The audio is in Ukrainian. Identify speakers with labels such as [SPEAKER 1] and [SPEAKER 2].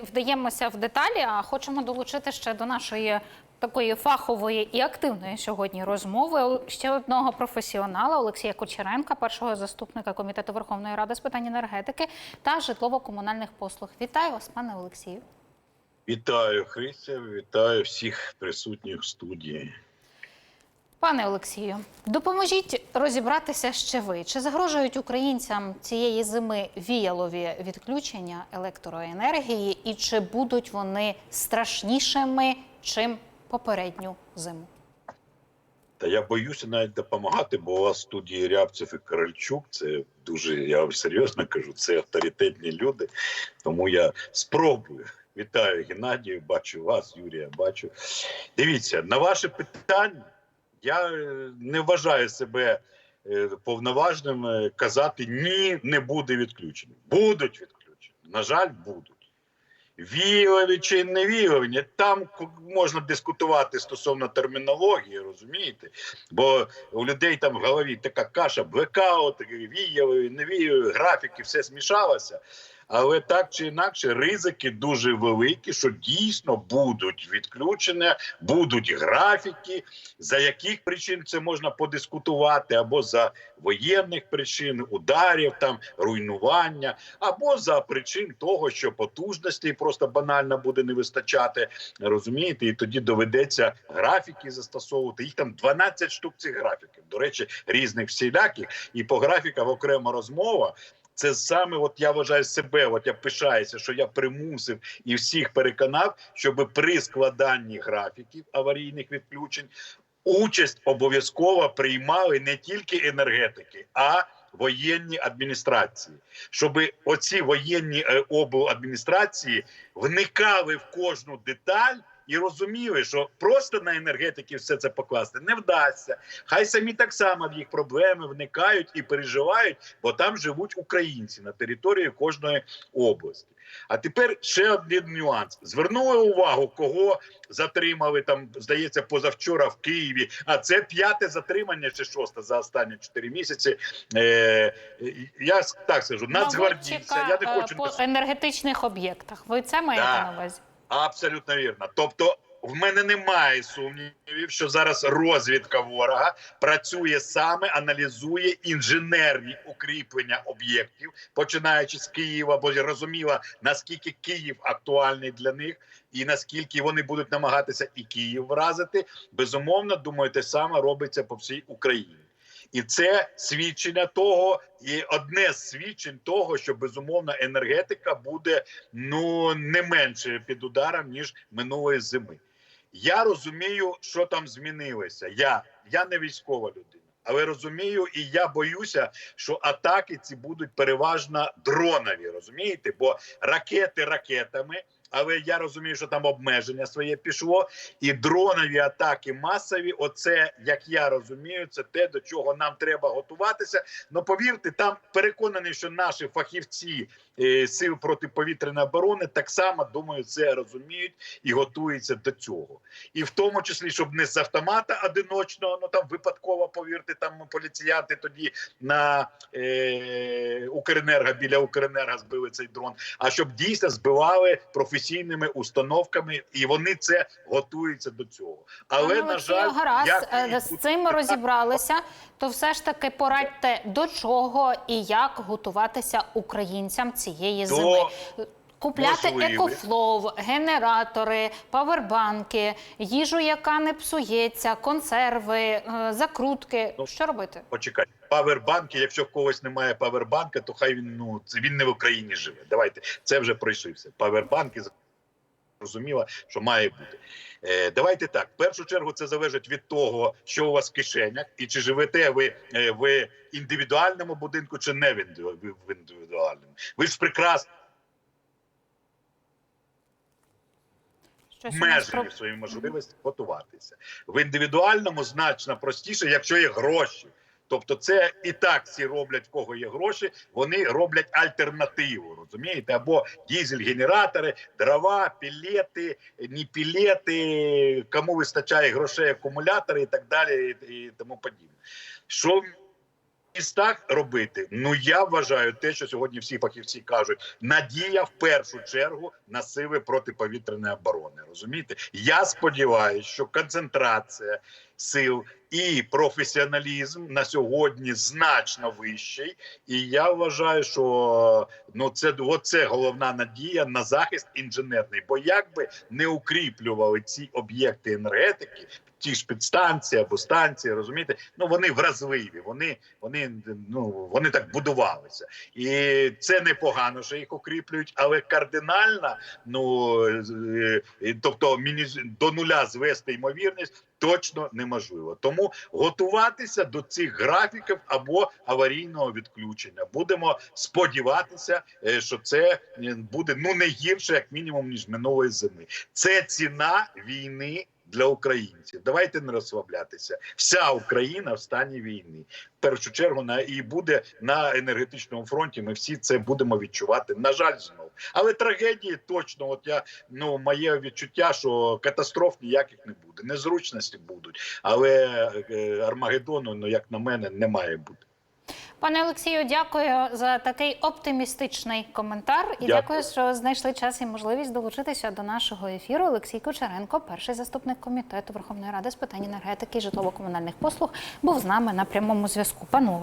[SPEAKER 1] вдаємося в деталі, а хочемо долучити ще до нашої такої фахової і активної сьогодні розмови ще одного професіонала Олексія Кучеренка, першого заступника комітету Верховної Ради з питань енергетики та житлово-комунальних послуг. Вітаю вас, пане Олексію.
[SPEAKER 2] Вітаю Христя, вітаю всіх присутніх в студії.
[SPEAKER 1] Пане Олексію, допоможіть розібратися ще ви. Чи загрожують українцям цієї зими віялові відключення електроенергії, і чи будуть вони страшнішими, чим попередню зиму?
[SPEAKER 2] Та я боюся навіть допомагати, бо у вас в студії Рябцев і Корольчук. Це дуже, я вам серйозно кажу, це авторитетні люди. Тому я спробую. Вітаю Геннадію, бачу вас, Юрія, бачу. Дивіться, на ваше питання я е, не вважаю себе е, повноважним е, казати ні, не буде відключення. Будуть відключення. На жаль, будуть. Віялові чи не віялові, там можна дискутувати стосовно термінології, розумієте? Бо у людей там в голові така каша, блекаут, віялові, не віялові, графіки, все змішалося. Але так чи інакше, ризики дуже великі, що дійсно будуть відключення, будуть графіки, за яких причин це можна подискутувати, або за воєнних причин, ударів, там руйнування, або за причин того, що потужностей просто банально буде не вистачати. Розумієте, і тоді доведеться графіки застосовувати. Їх там 12 штук цих графіків. До речі, різних всіляких, і по графікам окрема розмова. Це саме, от я вважаю себе, от я пишаюся, що я примусив і всіх переконав, щоб при складанні графіків аварійних відключень участь обов'язково приймали не тільки енергетики, а воєнні адміністрації, щоб оці воєнні е, обладміністрації вникали в кожну деталь. І розуміли, що просто на енергетики все це покласти не вдасться. Хай самі так само в їх проблеми вникають і переживають, бо там живуть українці на території кожної області. А тепер ще один нюанс: звернули увагу, кого затримали там, здається, позавчора в Києві. А це п'яте затримання чи шосте за останні чотири місяці. Е, я так скажу, нацгвардійця. Я не хочу
[SPEAKER 1] е, по енергетичних об'єктах. Ви це маєте
[SPEAKER 2] Да.
[SPEAKER 1] на увазі?
[SPEAKER 2] Абсолютно вірно. Тобто, в мене немає сумнівів, що зараз розвідка ворога працює саме, аналізує інженерні укріплення об'єктів, починаючи з Києва, бо розуміла наскільки Київ актуальний для них, і наскільки вони будуть намагатися і Київ вразити. Безумовно, думаю, те саме робиться по всій Україні. І це свідчення того, і одне з свідчень того, що безумовно енергетика буде ну не менше під ударом ніж минулої зими. Я розумію, що там змінилося. Я, я не військова людина, але розумію, і я боюся, що атаки ці будуть переважно дронові. Розумієте? Бо ракети ракетами. Але я розумію, що там обмеження своє пішло, і дронові атаки масові. Оце як я розумію, це те, до чого нам треба готуватися. Ну повірте, там переконаний, що наші фахівці е, сил протиповітряної оборони так само думаю, це розуміють і готуються до цього. І в тому числі, щоб не з автомата одиночного, ну там випадково повірте, там поліціянти тоді на е, Укренерго біля Укренерго збили цей дрон. А щоб дійсно збивали професійними установками, і вони це готуються до цього. Але
[SPEAKER 1] Пане
[SPEAKER 2] на жаль,
[SPEAKER 1] гаразд,
[SPEAKER 2] як
[SPEAKER 1] е, з цим ми розібралися. То все ж таки порадьте до чого і як готуватися українцям цієї
[SPEAKER 2] До
[SPEAKER 1] зими. Купляти
[SPEAKER 2] можливих.
[SPEAKER 1] екофлоу, генератори, павербанки, їжу, яка не псується, консерви, е, закрутки.
[SPEAKER 2] Ну,
[SPEAKER 1] Що робити?
[SPEAKER 2] Почекай, павербанки. Якщо в когось немає павербанка, то хай він ну це він не в Україні живе. Давайте це вже пройшовся. Павербанки зрозуміло, що має бути. Е, давайте так. В першу чергу це залежить від того, що у вас в кишенях, і чи живете ви е, в індивідуальному будинку, чи не в індивідуальному. Ви ж прекрасно
[SPEAKER 1] Щось нас про-
[SPEAKER 2] обмежені можливості готуватися. В індивідуальному значно простіше, якщо є гроші. Тобто, це і так всі роблять, в кого є гроші, вони роблять альтернативу. Розумієте? Або дізель-генератори, дрова, пілети, не пілети, кому вистачає грошей, акумулятори і так далі, і, і тому подібне. Що містах робити. Ну я вважаю те, що сьогодні всі фахівці кажуть, надія в першу чергу на сили протиповітряної оборони. Розумієте? Я сподіваюся, що концентрація сил і професіоналізм на сьогодні значно вищий. І я вважаю, що ну це оце головна надія на захист інженерний. Бо як би не укріплювали ці об'єкти енергетики, ті ж підстанції або станції, розумієте, ну вони вразливі, вони, вони, ну, вони так будувалися. І це непогано, що їх укріплюють, але кардинально, ну е, е, тобто до нуля звести ймовірність точно неможливо. Тому готуватися до цих графіків або аварійного відключення. Будемо сподіватися, е, що це буде ну не гірше, як мінімум, ніж минулої зими. Це ціна війни. Для українців давайте не розслаблятися. Вся Україна в стані війни. В першу чергу на і буде на енергетичному фронті. Ми всі це будемо відчувати. На жаль, знову. Але трагедії точно, от я ну моє відчуття, що катастроф ніяких не буде. Незручності будуть, але е, Армагеддону, ну як на мене, не має бути.
[SPEAKER 1] Пане Олексію, дякую за такий оптимістичний коментар. І
[SPEAKER 2] Дякую.
[SPEAKER 1] дякую, що знайшли час і можливість долучитися до нашого ефіру. Олексій Кучеренко, перший заступник комітету Верховної Ради з питань енергетики і житлово-комунальних послуг, був з нами на прямому зв'язку. Панове.